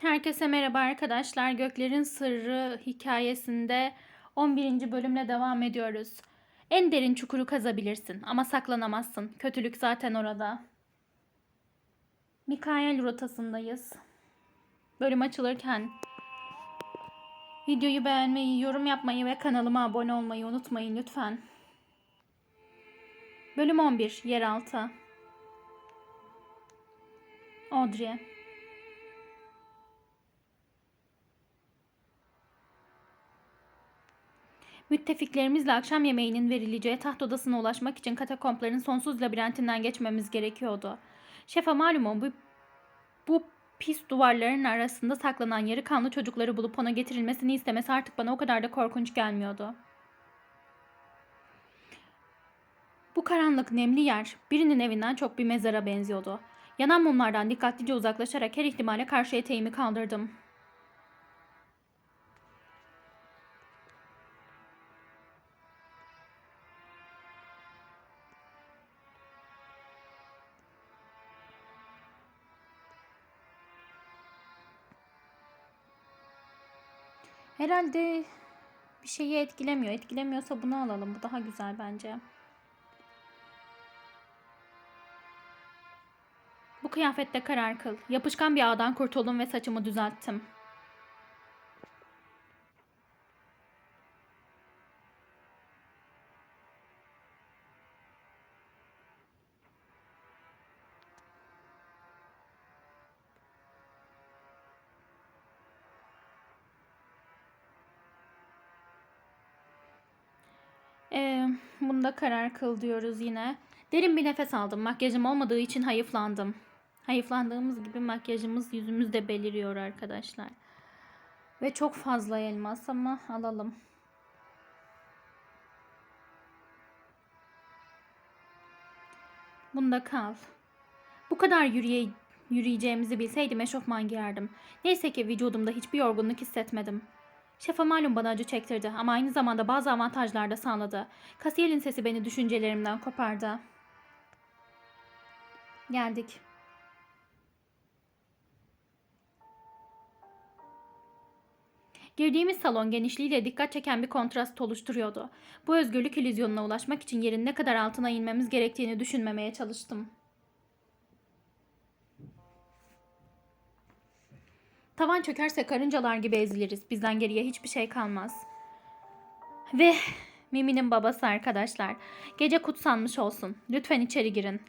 Herkese merhaba arkadaşlar. Göklerin Sırrı hikayesinde 11. bölümle devam ediyoruz. En derin çukuru kazabilirsin ama saklanamazsın. Kötülük zaten orada. Mikael rotasındayız. Bölüm açılırken videoyu beğenmeyi, yorum yapmayı ve kanalıma abone olmayı unutmayın lütfen. Bölüm 11 Yeraltı Audrey Müttefiklerimizle akşam yemeğinin verileceği taht odasına ulaşmak için katakompların sonsuz labirentinden geçmemiz gerekiyordu. Şefa malumun bu, bu pis duvarların arasında saklanan yarı kanlı çocukları bulup ona getirilmesini istemesi artık bana o kadar da korkunç gelmiyordu. Bu karanlık nemli yer birinin evinden çok bir mezara benziyordu. Yanan mumlardan dikkatlice uzaklaşarak her ihtimale karşı eteğimi kaldırdım. Herhalde bir şeyi etkilemiyor. Etkilemiyorsa bunu alalım. Bu daha güzel bence. Bu kıyafette karar kıl. Yapışkan bir ağdan kurtuldum ve saçımı düzelttim. Bunda karar kıl diyoruz yine. Derin bir nefes aldım. Makyajım olmadığı için hayıflandım. Hayıflandığımız gibi makyajımız yüzümüzde beliriyor arkadaşlar. Ve çok fazla elmas ama alalım. Bunda kal. Bu kadar yürüye, yürüyeceğimizi bilseydim eşofman giyerdim. Neyse ki vücudumda hiçbir yorgunluk hissetmedim. Şefa malum bana acı çektirdi ama aynı zamanda bazı avantajlar da sağladı. Kasiyer'in sesi beni düşüncelerimden kopardı. Geldik. Girdiğimiz salon genişliğiyle dikkat çeken bir kontrast oluşturuyordu. Bu özgürlük illüzyonuna ulaşmak için yerin ne kadar altına inmemiz gerektiğini düşünmemeye çalıştım. Tavan çökerse karıncalar gibi eziliriz. Bizden geriye hiçbir şey kalmaz. Ve Mimi'nin babası arkadaşlar. Gece kutsanmış olsun. Lütfen içeri girin.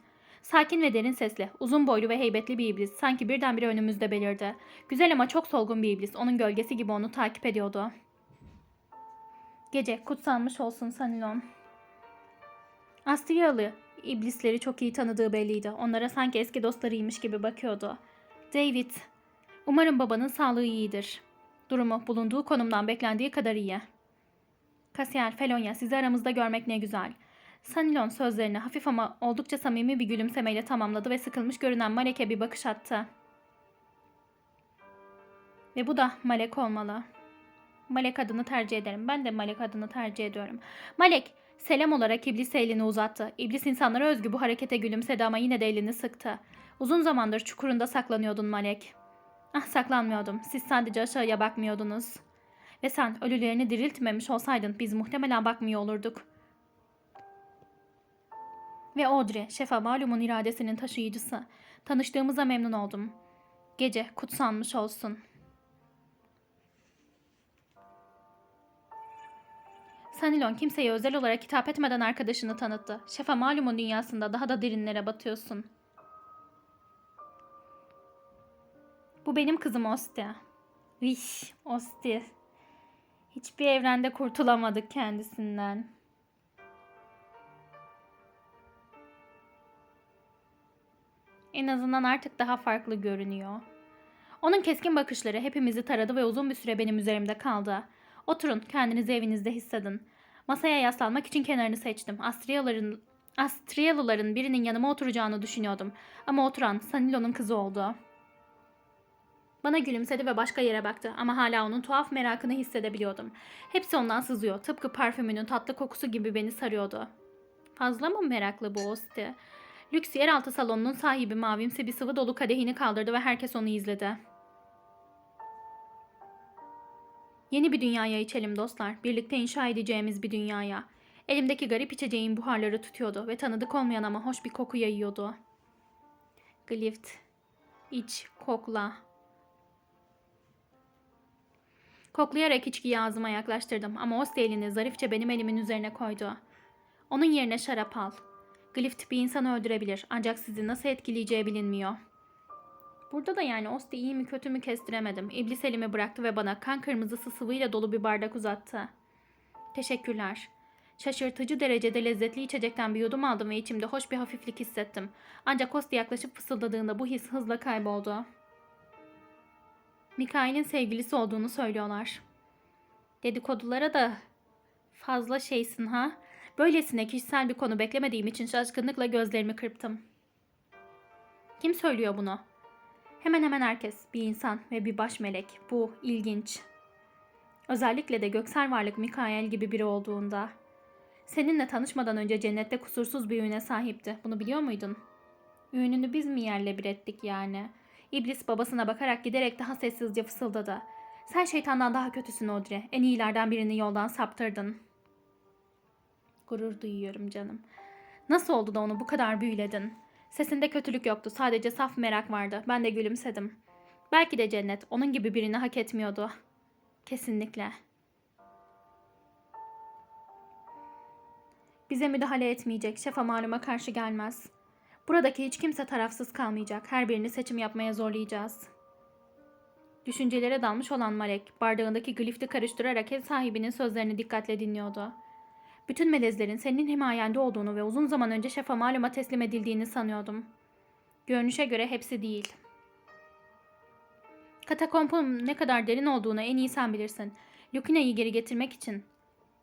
Sakin ve derin sesli, uzun boylu ve heybetli bir iblis sanki birdenbire önümüzde belirdi. Güzel ama çok solgun bir iblis, onun gölgesi gibi onu takip ediyordu. Gece kutsanmış olsun Sanilon. Astriyalı iblisleri çok iyi tanıdığı belliydi. Onlara sanki eski dostlarıymış gibi bakıyordu. David, umarım babanın sağlığı iyidir. Durumu bulunduğu konumdan beklendiği kadar iyi. Kasiyer, Felonya sizi aramızda görmek ne güzel. Sanilon sözlerini hafif ama oldukça samimi bir gülümsemeyle tamamladı ve sıkılmış görünen Malek'e bir bakış attı. Ve bu da Malek olmalı. Malek adını tercih ederim. Ben de Malek adını tercih ediyorum. Malek selam olarak iblis elini uzattı. İblis insanlara özgü bu harekete gülümsedi ama yine de elini sıktı. Uzun zamandır çukurunda saklanıyordun Malek. Ah saklanmıyordum. Siz sadece aşağıya bakmıyordunuz. Ve sen ölülerini diriltmemiş olsaydın biz muhtemelen bakmıyor olurduk. Ve Audrey, şefa malumun iradesinin taşıyıcısı. Tanıştığımıza memnun oldum. Gece kutsanmış olsun. Sanilon kimseye özel olarak hitap etmeden arkadaşını tanıttı. Şefa malumun dünyasında daha da derinlere batıyorsun. Bu benim kızım Osti. Viş, Osti. Hiçbir evrende kurtulamadık kendisinden. En azından artık daha farklı görünüyor. Onun keskin bakışları hepimizi taradı ve uzun bir süre benim üzerimde kaldı. Oturun, kendinizi evinizde hissedin. Masaya yaslanmak için kenarını seçtim. Astriyalıların, Astriyalıların birinin yanıma oturacağını düşünüyordum. Ama oturan Sanilo'nun kızı oldu. Bana gülümsedi ve başka yere baktı ama hala onun tuhaf merakını hissedebiliyordum. Hepsi ondan sızıyor. Tıpkı parfümünün tatlı kokusu gibi beni sarıyordu. Fazla mı meraklı bu Osti? Lüks yeraltı salonunun sahibi mavimsi bir sıvı dolu kadehini kaldırdı ve herkes onu izledi. Yeni bir dünyaya içelim dostlar. Birlikte inşa edeceğimiz bir dünyaya. Elimdeki garip içeceğin buharları tutuyordu ve tanıdık olmayan ama hoş bir koku yayıyordu. Glift. İç, kokla. Koklayarak içkiyi ağzıma yaklaştırdım ama Osti elini zarifçe benim elimin üzerine koydu. Onun yerine şarap al. Glift bir insanı öldürebilir ancak sizi nasıl etkileyeceği bilinmiyor. Burada da yani Osti iyi mi kötü mü kestiremedim. İblis elimi bıraktı ve bana kan kırmızısı sıvıyla dolu bir bardak uzattı. Teşekkürler. Şaşırtıcı derecede lezzetli içecekten bir yudum aldım ve içimde hoş bir hafiflik hissettim. Ancak Osti yaklaşıp fısıldadığında bu his hızla kayboldu. Mikail'in sevgilisi olduğunu söylüyorlar. Dedikodulara da fazla şeysin ha. Böylesine kişisel bir konu beklemediğim için şaşkınlıkla gözlerimi kırptım. Kim söylüyor bunu? Hemen hemen herkes, bir insan ve bir baş melek. Bu ilginç. Özellikle de göksel varlık Mikael gibi biri olduğunda. Seninle tanışmadan önce cennette kusursuz bir ününe sahipti. Bunu biliyor muydun? Ününü biz mi yerle bir ettik yani? İblis babasına bakarak giderek daha sessizce fısıldadı. Sen şeytandan daha kötüsün Audrey. En iyilerden birini yoldan saptırdın. Gurur duyuyorum canım. Nasıl oldu da onu bu kadar büyüledin? Sesinde kötülük yoktu. Sadece saf merak vardı. Ben de gülümsedim. Belki de cennet onun gibi birini hak etmiyordu. Kesinlikle. Bize müdahale etmeyecek. Şefa maluma karşı gelmez. Buradaki hiç kimse tarafsız kalmayacak. Her birini seçim yapmaya zorlayacağız. Düşüncelere dalmış olan Malek, bardağındaki glifti karıştırarak ev sahibinin sözlerini dikkatle dinliyordu. Bütün melezlerin senin himayende olduğunu ve uzun zaman önce şefa maluma teslim edildiğini sanıyordum. Görünüşe göre hepsi değil. Katakompun ne kadar derin olduğunu en iyi sen bilirsin. Lukina'yı geri getirmek için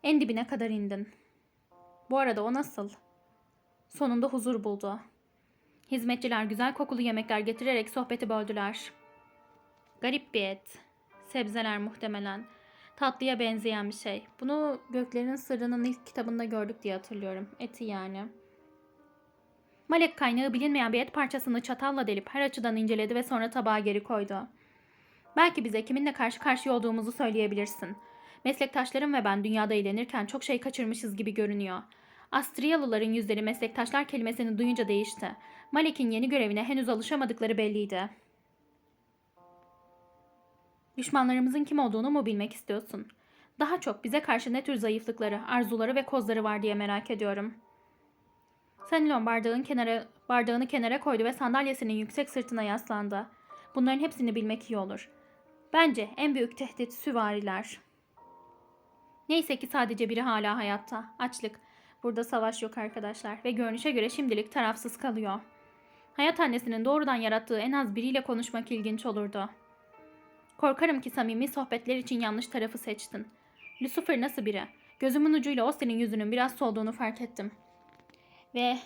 en dibine kadar indin. Bu arada o nasıl? Sonunda huzur buldu. Hizmetçiler güzel kokulu yemekler getirerek sohbeti böldüler. Garip bir et. Sebzeler muhtemelen. Tatlıya benzeyen bir şey. Bunu Göklerin Sırrı'nın ilk kitabında gördük diye hatırlıyorum. Eti yani. Malek kaynağı bilinmeyen bir et parçasını çatalla delip her açıdan inceledi ve sonra tabağa geri koydu. Belki bize kiminle karşı karşıya olduğumuzu söyleyebilirsin. Meslektaşlarım ve ben dünyada eğlenirken çok şey kaçırmışız gibi görünüyor. Astriyalıların yüzleri meslektaşlar kelimesini duyunca değişti. Malek'in yeni görevine henüz alışamadıkları belliydi. Düşmanlarımızın kim olduğunu mu bilmek istiyorsun? Daha çok bize karşı ne tür zayıflıkları, arzuları ve kozları var diye merak ediyorum. Senilon bardağın kenara, bardağını kenara koydu ve sandalyesinin yüksek sırtına yaslandı. Bunların hepsini bilmek iyi olur. Bence en büyük tehdit süvariler. Neyse ki sadece biri hala hayatta. Açlık. Burada savaş yok arkadaşlar ve görünüşe göre şimdilik tarafsız kalıyor. Hayat annesinin doğrudan yarattığı en az biriyle konuşmak ilginç olurdu. Korkarım ki samimi sohbetler için yanlış tarafı seçtin. Lucifer nasıl biri? Gözümün ucuyla o senin yüzünün biraz solduğunu fark ettim. Ve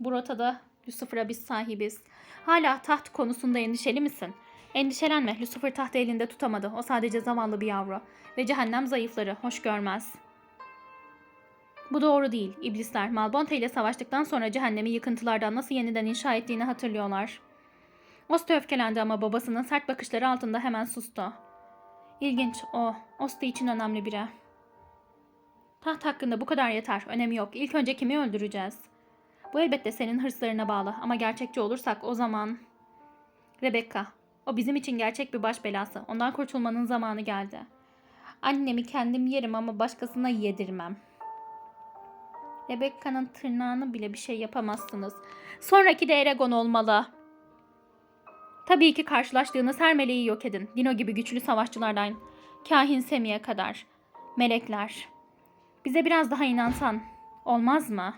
bu rotada Lucifer'a biz sahibiz. Hala taht konusunda endişeli misin? Endişelenme, Lucifer tahtı elinde tutamadı. O sadece zavallı bir yavru. Ve cehennem zayıfları hoş görmez. Bu doğru değil. İblisler Malbonte ile savaştıktan sonra cehennemi yıkıntılardan nasıl yeniden inşa ettiğini hatırlıyorlar. Osti öfkelendi ama babasının sert bakışları altında hemen sustu. İlginç o. Osti için önemli biri. Taht hakkında bu kadar yeter. Önemi yok. İlk önce kimi öldüreceğiz? Bu elbette senin hırslarına bağlı ama gerçekçi olursak o zaman... Rebecca. O bizim için gerçek bir baş belası. Ondan kurtulmanın zamanı geldi. Annemi kendim yerim ama başkasına yedirmem. Rebecca'nın tırnağını bile bir şey yapamazsınız. Sonraki de Eragon olmalı. Tabii ki karşılaştığınız her meleği yok edin. Dino gibi güçlü savaşçılardan kahin Semi'ye kadar. Melekler. Bize biraz daha inansan olmaz mı?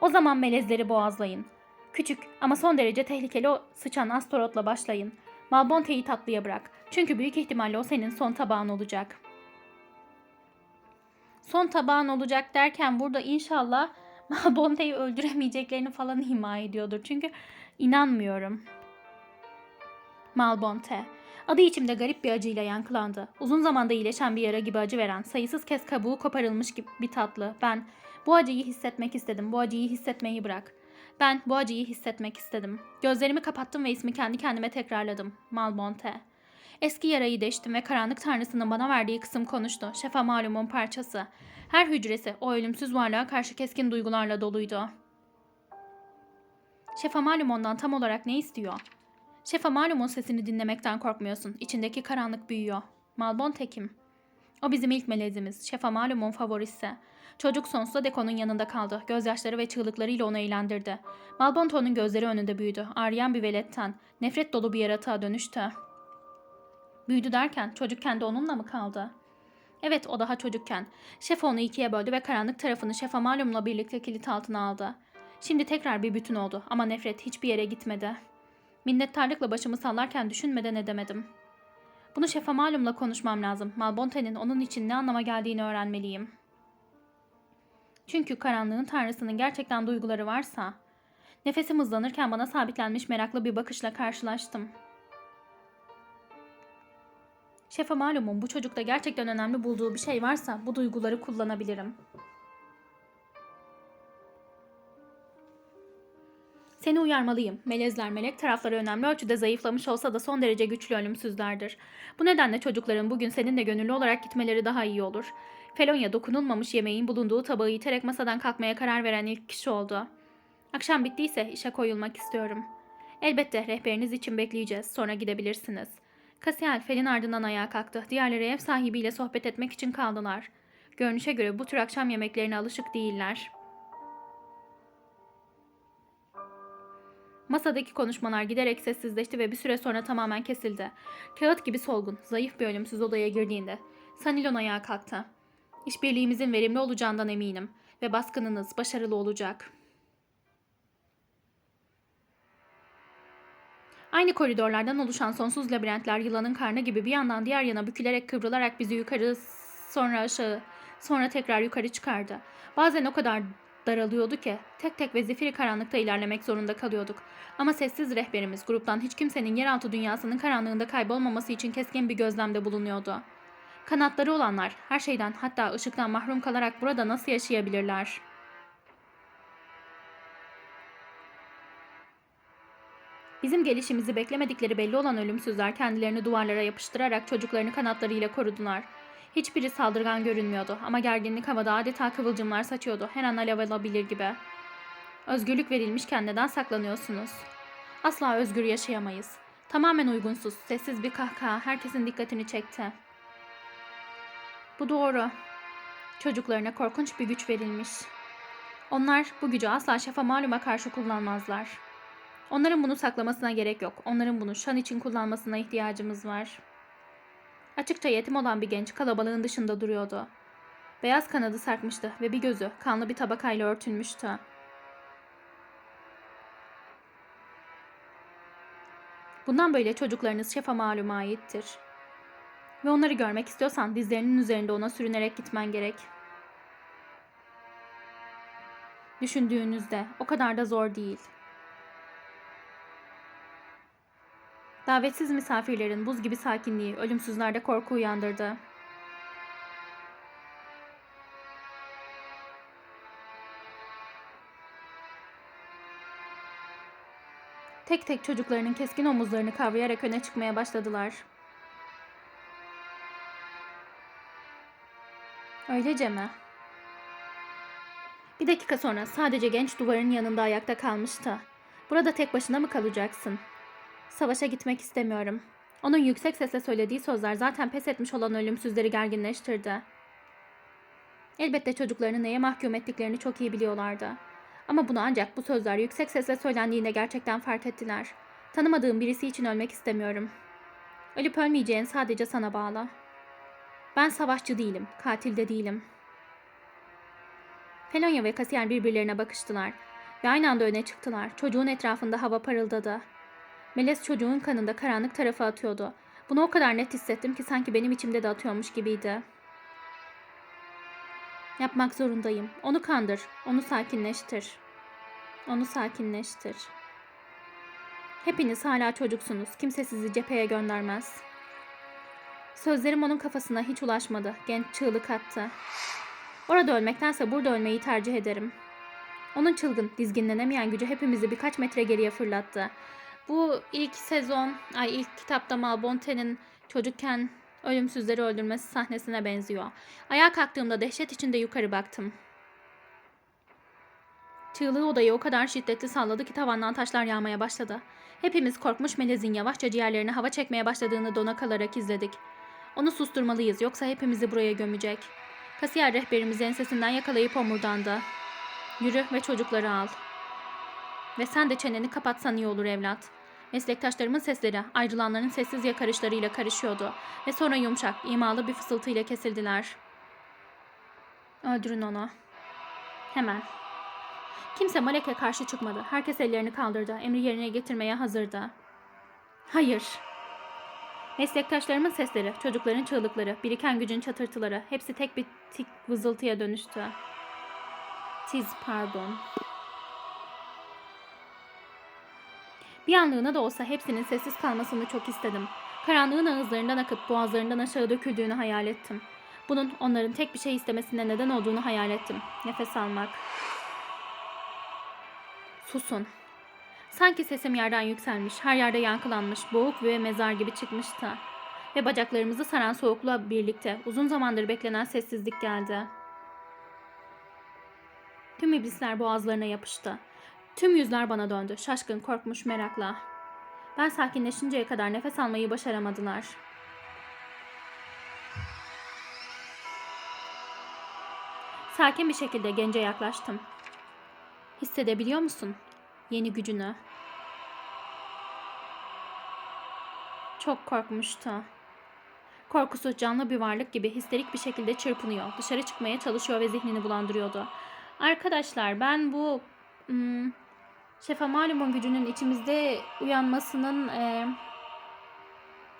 O zaman melezleri boğazlayın. Küçük ama son derece tehlikeli o sıçan Astorot'la başlayın. Malbonte'yi tatlıya bırak. Çünkü büyük ihtimalle o senin son tabağın olacak. Son tabağın olacak derken burada inşallah Malbonte'yi öldüremeyeceklerini falan ima ediyordur. Çünkü inanmıyorum. Malbonte. Adı içimde garip bir acıyla yankılandı. Uzun zamanda iyileşen bir yara gibi acı veren, sayısız kez kabuğu koparılmış gibi bir tatlı. Ben bu acıyı hissetmek istedim. Bu acıyı hissetmeyi bırak. Ben bu acıyı hissetmek istedim. Gözlerimi kapattım ve ismi kendi kendime tekrarladım. Malbonte. Eski yarayı deştim ve karanlık tanrısının bana verdiği kısım konuştu. Şefa malumun parçası. Her hücresi o ölümsüz varlığa karşı keskin duygularla doluydu. Şefa malum ondan tam olarak ne istiyor? Şefa malumun sesini dinlemekten korkmuyorsun. İçindeki karanlık büyüyor. Malbon tekim. O bizim ilk melezimiz. Şefa malumun favorisi. Çocuk sonsuza dek onun yanında kaldı. Gözyaşları ve çığlıklarıyla onu eğlendirdi. Malbonto'nun gözleri önünde büyüdü. Ağrıyan bir veletten, nefret dolu bir yaratığa dönüştü. Büyüdü derken çocukken de onunla mı kaldı? Evet o daha çocukken. Şef onu ikiye böldü ve karanlık tarafını Şefa Malum'la birlikte kilit altına aldı. Şimdi tekrar bir bütün oldu ama nefret hiçbir yere gitmedi. Minnettarlıkla başımı sallarken düşünmeden edemedim. Bunu Şefa Malum'la konuşmam lazım. Malbonte'nin onun için ne anlama geldiğini öğrenmeliyim. Çünkü karanlığın tanrısının gerçekten duyguları varsa... Nefesim hızlanırken bana sabitlenmiş meraklı bir bakışla karşılaştım. Şefe malumun bu çocukta gerçekten önemli bulduğu bir şey varsa bu duyguları kullanabilirim. Seni uyarmalıyım. Melezler melek tarafları önemli ölçüde zayıflamış olsa da son derece güçlü ölümsüzlerdir. Bu nedenle çocukların bugün seninle gönüllü olarak gitmeleri daha iyi olur. Felonya dokunulmamış yemeğin bulunduğu tabağı iterek masadan kalkmaya karar veren ilk kişi oldu. Akşam bittiyse işe koyulmak istiyorum. Elbette rehberiniz için bekleyeceğiz. Sonra gidebilirsiniz. Kasiyel Fel'in ardından ayağa kalktı. Diğerleri ev sahibiyle sohbet etmek için kaldılar. Görünüşe göre bu tür akşam yemeklerine alışık değiller. Masadaki konuşmalar giderek sessizleşti ve bir süre sonra tamamen kesildi. Kağıt gibi solgun, zayıf bir ölümsüz odaya girdiğinde Sanilon ayağa kalktı. İşbirliğimizin verimli olacağından eminim ve baskınınız başarılı olacak. Aynı koridorlardan oluşan sonsuz labirentler yılanın karnı gibi bir yandan diğer yana bükülerek kıvrılarak bizi yukarı sonra aşağı sonra tekrar yukarı çıkardı. Bazen o kadar daralıyordu ki tek tek ve zifiri karanlıkta ilerlemek zorunda kalıyorduk. Ama sessiz rehberimiz gruptan hiç kimsenin yeraltı dünyasının karanlığında kaybolmaması için keskin bir gözlemde bulunuyordu. Kanatları olanlar her şeyden hatta ışıktan mahrum kalarak burada nasıl yaşayabilirler? Bizim gelişimizi beklemedikleri belli olan ölümsüzler kendilerini duvarlara yapıştırarak çocuklarını kanatlarıyla korudular. Hiçbiri saldırgan görünmüyordu ama gerginlik havada adeta kıvılcımlar saçıyordu. Her an alev alabilir gibi. Özgürlük verilmişken neden saklanıyorsunuz? Asla özgür yaşayamayız. Tamamen uygunsuz, sessiz bir kahkaha herkesin dikkatini çekti. Bu doğru. Çocuklarına korkunç bir güç verilmiş. Onlar bu gücü asla şafa maluma karşı kullanmazlar. Onların bunu saklamasına gerek yok. Onların bunu şan için kullanmasına ihtiyacımız var. Açıkça yetim olan bir genç kalabalığın dışında duruyordu. Beyaz kanadı sarkmıştı ve bir gözü kanlı bir tabakayla örtülmüştü. Bundan böyle çocuklarınız şefa maluma aittir. Ve onları görmek istiyorsan dizlerinin üzerinde ona sürünerek gitmen gerek. Düşündüğünüzde o kadar da zor değil. Davetsiz misafirlerin buz gibi sakinliği ölümsüzlerde korku uyandırdı. Tek tek çocuklarının keskin omuzlarını kavrayarak öne çıkmaya başladılar. Öylece mi? Bir dakika sonra sadece genç duvarın yanında ayakta kalmıştı. Burada tek başına mı kalacaksın? Savaşa gitmek istemiyorum. Onun yüksek sesle söylediği sözler zaten pes etmiş olan ölümsüzleri gerginleştirdi. Elbette çocuklarını neye mahkum ettiklerini çok iyi biliyorlardı. Ama bunu ancak bu sözler yüksek sesle söylendiğinde gerçekten fark ettiler. Tanımadığım birisi için ölmek istemiyorum. Ölüp ölmeyeceğin sadece sana bağlı. Ben savaşçı değilim, katil de değilim. Felonya ve kasiyer birbirlerine bakıştılar ve aynı anda öne çıktılar. Çocuğun etrafında hava parıldadı. Meles çocuğun kanında karanlık tarafa atıyordu. Bunu o kadar net hissettim ki sanki benim içimde de atıyormuş gibiydi. Yapmak zorundayım. Onu kandır. Onu sakinleştir. Onu sakinleştir. Hepiniz hala çocuksunuz. Kimse sizi cepheye göndermez. Sözlerim onun kafasına hiç ulaşmadı. Genç çığlık attı. Orada ölmektense burada ölmeyi tercih ederim. Onun çılgın, dizginlenemeyen gücü hepimizi birkaç metre geriye fırlattı. Bu ilk sezon, ay ilk kitapta Malbonte'nin Çocukken ölümsüzleri öldürmesi sahnesine benziyor. Ayağa kalktığımda dehşet içinde yukarı baktım. Çığlığı odayı o kadar şiddetli salladı ki tavandan taşlar yağmaya başladı. Hepimiz korkmuş melezin yavaşça ciğerlerine hava çekmeye başladığını dona kalarak izledik. Onu susturmalıyız yoksa hepimizi buraya gömecek. Kasiyer rehberimizi ensesinden yakalayıp omurdandı. Yürü ve çocukları al. Ve sen de çeneni kapatsan iyi olur evlat. Meslektaşlarımın sesleri ayrılanların sessiz yakarışlarıyla karışıyordu ve sonra yumuşak, imalı bir fısıltıyla kesildiler. Öldürün onu. Hemen. Kimse Malek'e karşı çıkmadı. Herkes ellerini kaldırdı. Emri yerine getirmeye hazırdı. Hayır. Meslektaşlarımın sesleri, çocukların çığlıkları, biriken gücün çatırtıları hepsi tek bir tik vızıltıya dönüştü. Tiz pardon. Bir anlığına da olsa hepsinin sessiz kalmasını çok istedim. Karanlığın ağızlarından akıp boğazlarından aşağı döküldüğünü hayal ettim. Bunun onların tek bir şey istemesine neden olduğunu hayal ettim. Nefes almak. Susun. Sanki sesim yerden yükselmiş, her yerde yankılanmış, boğuk ve mezar gibi çıkmıştı. Ve bacaklarımızı saran soğukluğa birlikte uzun zamandır beklenen sessizlik geldi. Tüm iblisler boğazlarına yapıştı. Tüm yüzler bana döndü, şaşkın, korkmuş, merakla. Ben sakinleşinceye kadar nefes almayı başaramadılar. Sakin bir şekilde gence yaklaştım. Hissedebiliyor musun yeni gücünü? Çok korkmuştu. Korkusu canlı bir varlık gibi histerik bir şekilde çırpınıyor. Dışarı çıkmaya çalışıyor ve zihnini bulandırıyordu. Arkadaşlar ben bu Şefa Malumun gücünün içimizde uyanmasının e,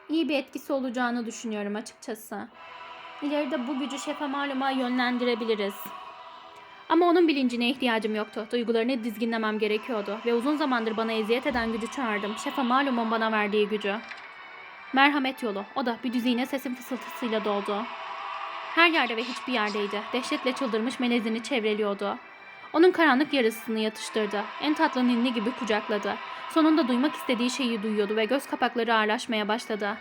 iyi bir etkisi olacağını düşünüyorum açıkçası. İleride bu gücü Şefa Malum'a yönlendirebiliriz. Ama onun bilincine ihtiyacım yoktu. Duygularını dizginlemem gerekiyordu ve uzun zamandır bana eziyet eden gücü çağırdım. Şefa Malum'un bana verdiği gücü. Merhamet yolu. O da bir düzine sesin fısıltısıyla doldu. Her yerde ve hiçbir yerdeydi. Dehşetle çıldırmış melezini çevreliyordu. Onun karanlık yarısını yatıştırdı. En tatlı ninni gibi kucakladı. Sonunda duymak istediği şeyi duyuyordu ve göz kapakları ağırlaşmaya başladı.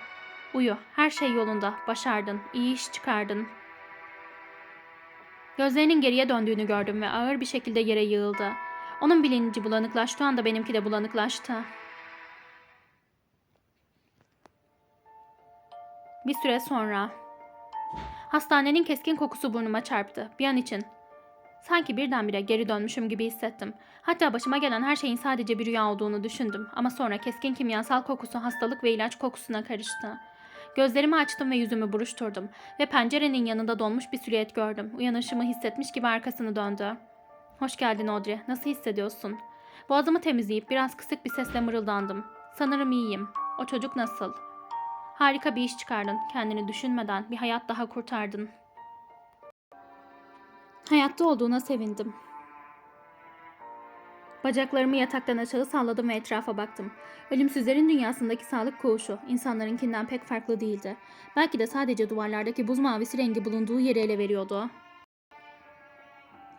Uyu, her şey yolunda. Başardın, iyi iş çıkardın. Gözlerinin geriye döndüğünü gördüm ve ağır bir şekilde yere yığıldı. Onun bilinci bulanıklaştığı anda benimki de bulanıklaştı. Bir süre sonra hastanenin keskin kokusu burnuma çarptı. Bir an için sanki birdenbire geri dönmüşüm gibi hissettim. Hatta başıma gelen her şeyin sadece bir rüya olduğunu düşündüm ama sonra keskin kimyasal kokusu hastalık ve ilaç kokusuna karıştı. Gözlerimi açtım ve yüzümü buruşturdum ve pencerenin yanında donmuş bir silüet gördüm. Uyanışımı hissetmiş gibi arkasını döndü. Hoş geldin Audrey. Nasıl hissediyorsun? Boğazımı temizleyip biraz kısık bir sesle mırıldandım. Sanırım iyiyim. O çocuk nasıl? Harika bir iş çıkardın. Kendini düşünmeden bir hayat daha kurtardın. Hayatta olduğuna sevindim. Bacaklarımı yataktan aşağı salladım ve etrafa baktım. Ölümsüzlerin dünyasındaki sağlık koğuşu insanlarınkinden pek farklı değildi. Belki de sadece duvarlardaki buz mavisi rengi bulunduğu yeri ele veriyordu.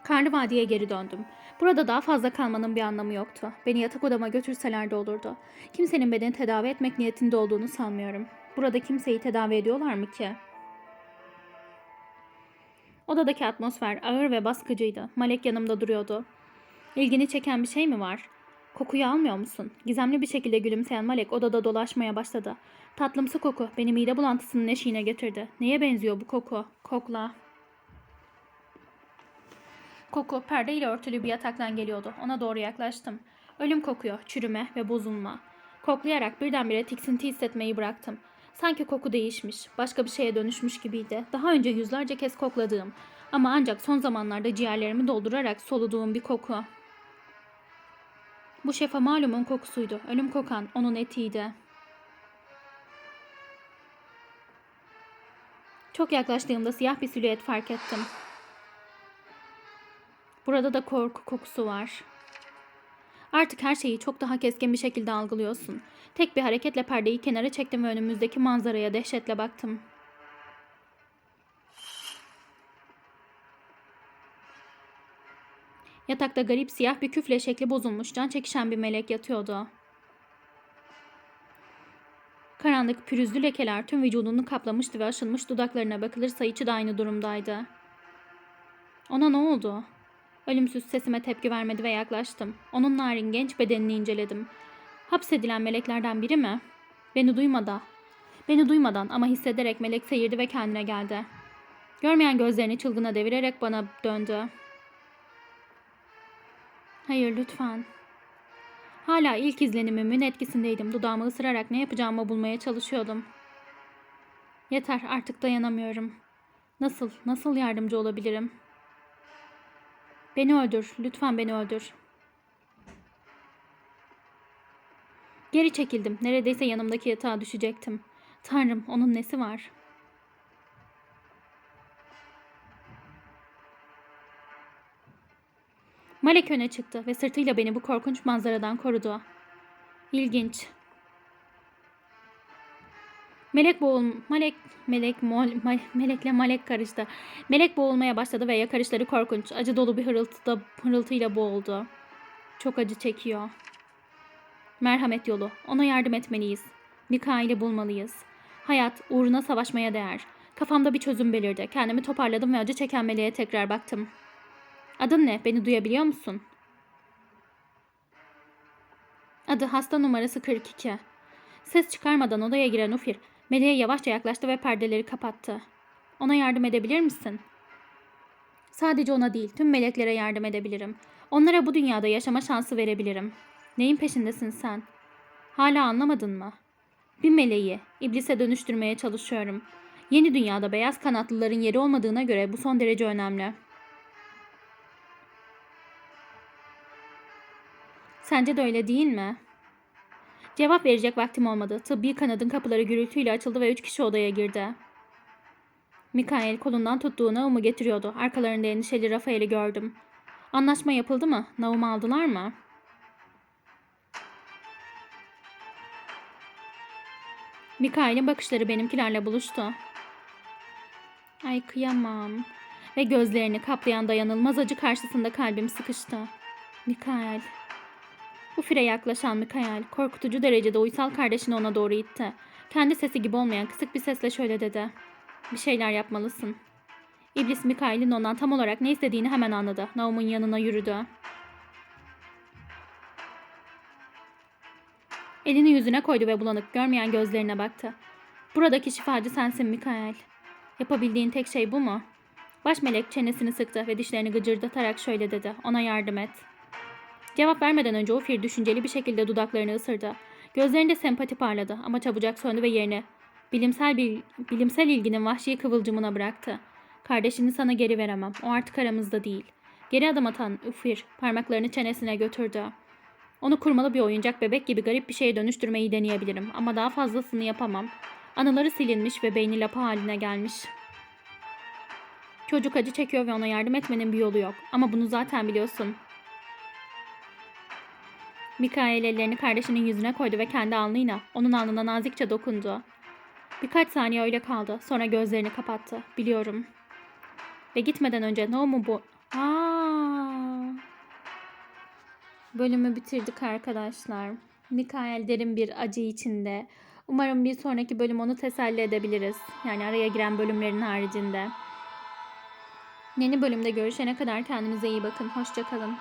Karlı Vadi'ye geri döndüm. Burada daha fazla kalmanın bir anlamı yoktu. Beni yatak odama götürseler de olurdu. Kimsenin beni tedavi etmek niyetinde olduğunu sanmıyorum. Burada kimseyi tedavi ediyorlar mı ki? Odadaki atmosfer ağır ve baskıcıydı. Malek yanımda duruyordu. İlgini çeken bir şey mi var? Kokuyu almıyor musun? Gizemli bir şekilde gülümseyen Malek odada dolaşmaya başladı. Tatlımsı koku beni mide bulantısının eşiğine getirdi. Neye benziyor bu koku? Kokla. Koku perdeyle örtülü bir yataktan geliyordu. Ona doğru yaklaştım. Ölüm kokuyor, çürüme ve bozulma. Koklayarak birdenbire tiksinti hissetmeyi bıraktım. Sanki koku değişmiş, başka bir şeye dönüşmüş gibiydi. Daha önce yüzlerce kez kokladığım ama ancak son zamanlarda ciğerlerimi doldurarak soluduğum bir koku. Bu şefa malumun kokusuydu. Ölüm kokan onun etiydi. Çok yaklaştığımda siyah bir silüet fark ettim. Burada da korku kokusu var. Artık her şeyi çok daha keskin bir şekilde algılıyorsun. Tek bir hareketle perdeyi kenara çektim ve önümüzdeki manzaraya dehşetle baktım. Yatakta garip siyah bir küfle şekli bozulmuş, can çekişen bir melek yatıyordu. Karanlık pürüzlü lekeler tüm vücudunu kaplamıştı ve aşınmış dudaklarına bakılırsa içi de aynı durumdaydı. Ona ne oldu? Ölümsüz sesime tepki vermedi ve yaklaştım. Onun narin genç bedenini inceledim. Hapsedilen meleklerden biri mi? Beni duymada. Beni duymadan ama hissederek melek seyirdi ve kendine geldi. Görmeyen gözlerini çılgına devirerek bana döndü. Hayır lütfen. Hala ilk izlenimimin etkisindeydim. Dudağımı ısırarak ne yapacağımı bulmaya çalışıyordum. Yeter artık dayanamıyorum. Nasıl, nasıl yardımcı olabilirim? Beni öldür, lütfen beni öldür. Geri çekildim. Neredeyse yanımdaki yatağa düşecektim. Tanrım, onun nesi var? Malek öne çıktı ve sırtıyla beni bu korkunç manzaradan korudu. İlginç. Melek boğul Melek Melek mol, ma- Melekle Malek karıştı. Melek boğulmaya başladı ve yakarışları korkunç. Acı dolu bir hırıltıda hırıltıyla boğuldu. Çok acı çekiyor. Merhamet yolu. Ona yardım etmeliyiz. Mikail'i bulmalıyız. Hayat uğruna savaşmaya değer. Kafamda bir çözüm belirdi. Kendimi toparladım ve acı çeken meleğe tekrar baktım. Adın ne? Beni duyabiliyor musun? Adı hasta numarası 42. Ses çıkarmadan odaya giren Ufir, meleğe yavaşça yaklaştı ve perdeleri kapattı. Ona yardım edebilir misin? Sadece ona değil, tüm meleklere yardım edebilirim. Onlara bu dünyada yaşama şansı verebilirim. Neyin peşindesin sen? Hala anlamadın mı? Bir meleği iblise dönüştürmeye çalışıyorum. Yeni dünyada beyaz kanatlıların yeri olmadığına göre bu son derece önemli. Sence de öyle değil mi? Cevap verecek vaktim olmadı. Tıbbi kanadın kapıları gürültüyle açıldı ve üç kişi odaya girdi. Mikael kolundan tuttuğu Naum'u getiriyordu. Arkalarında endişeli Rafael'i gördüm. Anlaşma yapıldı mı? Naum'u aldılar mı? Mikael'in bakışları benimkilerle buluştu. Ay kıyamam. Ve gözlerini kaplayan dayanılmaz acı karşısında kalbim sıkıştı. Mikael. Ufir'e yaklaşan Mikael korkutucu derecede uysal kardeşini ona doğru itti. Kendi sesi gibi olmayan kısık bir sesle şöyle dedi. Bir şeyler yapmalısın. İblis Mikael'in ondan tam olarak ne istediğini hemen anladı. Naum'un yanına yürüdü. Elini yüzüne koydu ve bulanık görmeyen gözlerine baktı. Buradaki şifacı sensin Mikael. Yapabildiğin tek şey bu mu? Baş melek çenesini sıktı ve dişlerini gıcırdatarak şöyle dedi. Ona yardım et. Cevap vermeden önce Ofir düşünceli bir şekilde dudaklarını ısırdı. Gözlerinde sempati parladı ama çabucak söndü ve yerini bilimsel bir bilimsel ilginin vahşi kıvılcımına bıraktı. Kardeşini sana geri veremem. O artık aramızda değil. Geri adım atan Ufir parmaklarını çenesine götürdü. Onu kurmalı bir oyuncak bebek gibi garip bir şeye dönüştürmeyi deneyebilirim ama daha fazlasını yapamam. Anıları silinmiş ve beyni lapa haline gelmiş. Çocuk acı çekiyor ve ona yardım etmenin bir yolu yok. Ama bunu zaten biliyorsun. Mikael ellerini kardeşinin yüzüne koydu ve kendi alnıyla onun alnına nazikçe dokundu. Birkaç saniye öyle kaldı. Sonra gözlerini kapattı. Biliyorum. Ve gitmeden önce ne mu bu? Aa! Bölümü bitirdik arkadaşlar. Mikael derin bir acı içinde. Umarım bir sonraki bölüm onu teselli edebiliriz. Yani araya giren bölümlerin haricinde. Yeni bölümde görüşene kadar kendinize iyi bakın. Hoşçakalın.